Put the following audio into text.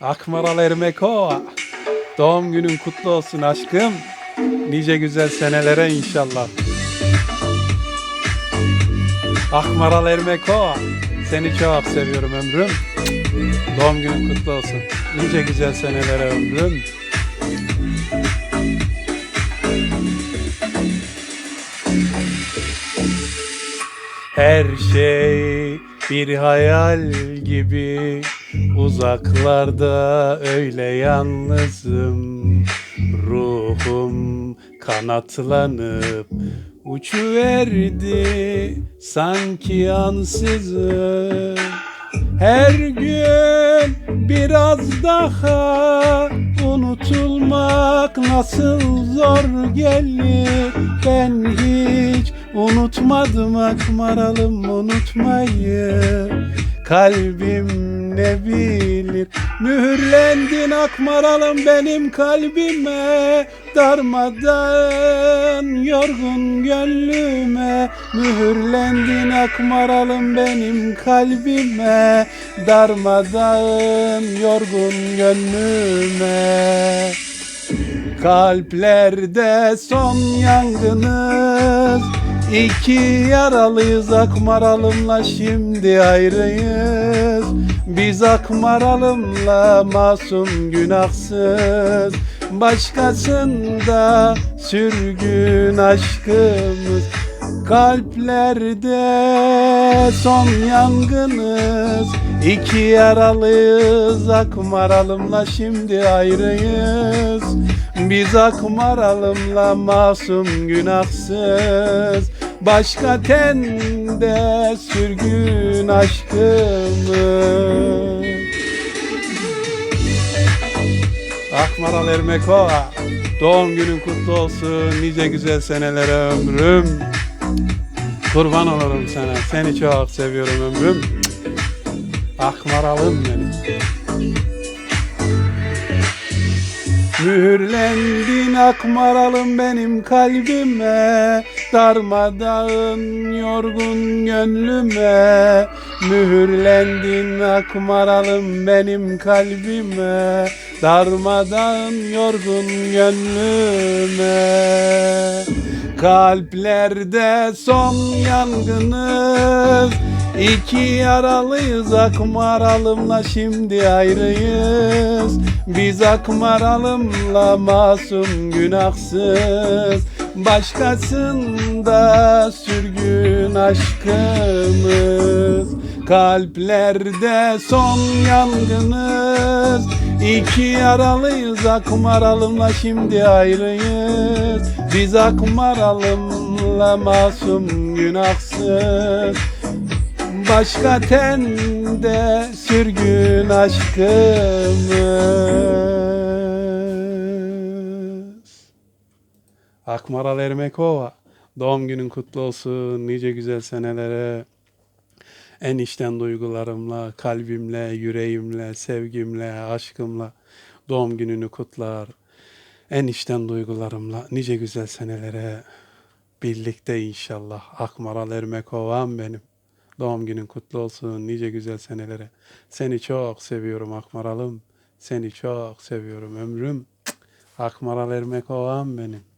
Akmaral Ermekova. Doğum günün kutlu olsun aşkım. Nice güzel senelere inşallah. Akmaral Ermekova. Seni çok seviyorum ömrüm. Doğum günün kutlu olsun. Nice güzel senelere ömrüm. Her şey bir hayal gibi Uzaklarda öyle yalnızım. Ruhum kanatlanıp uçuverdi Sanki ansızın. Her gün biraz daha unutulmak nasıl zor gelir. Ben hiç unutmadım akmaralım unutmayı. Kalbim ne bilir. Mühürlendin akmaralım benim kalbime. Darmadan yorgun gönlüme. Mühürlendin akmaralım benim kalbime. Darmadan yorgun gönlüme. Kalplerde son yangınız. İki yaralıyız akmaralımla şimdi ayrıyız Biz akmaralımla masum günahsız Başkasında sürgün aşkımız. Kalplerde son yangınız İki yaralıyız akmaralımla şimdi ayrıyız. Biz akmaralımla masum günahsız Başka tende sürgün aşkımız Akmaral Ermekova Doğum günün kutlu olsun. Nice güzel senelere ömrüm. Kurban olurum sana. Seni çok seviyorum ömrüm. Akmaralım benim Mühürlendin akmaralım benim kalbime Darmadağın yorgun gönlüme. Mühürlendin akmaralım benim kalbime Darmadağın yorgun gönlüme. Kalplerde son yangınız İki yaralıyız akmaralımla şimdi ayrıyız. Biz akmaralımla masum günahsız. Başkasında sürgün aşkımız. Kalplerde son yangınız. İki yaralıyız akmaralımla şimdi ayrıyız. Biz akmaralımla masum günahsız Başka tende sürgün aşkımız Akmaral Ermekova Doğum günün kutlu olsun nice güzel senelere en içten duygularımla, kalbimle, yüreğimle, sevgimle, aşkımla doğum gününü kutlar. En içten duygularımla nice güzel senelere birlikte inşallah. Akmaral Ermekovam benim. Doğum günün kutlu olsun nice güzel senelere. Seni çok seviyorum Akmaralım. Seni çok seviyorum ömrüm. Akmaral Ermekovam benim.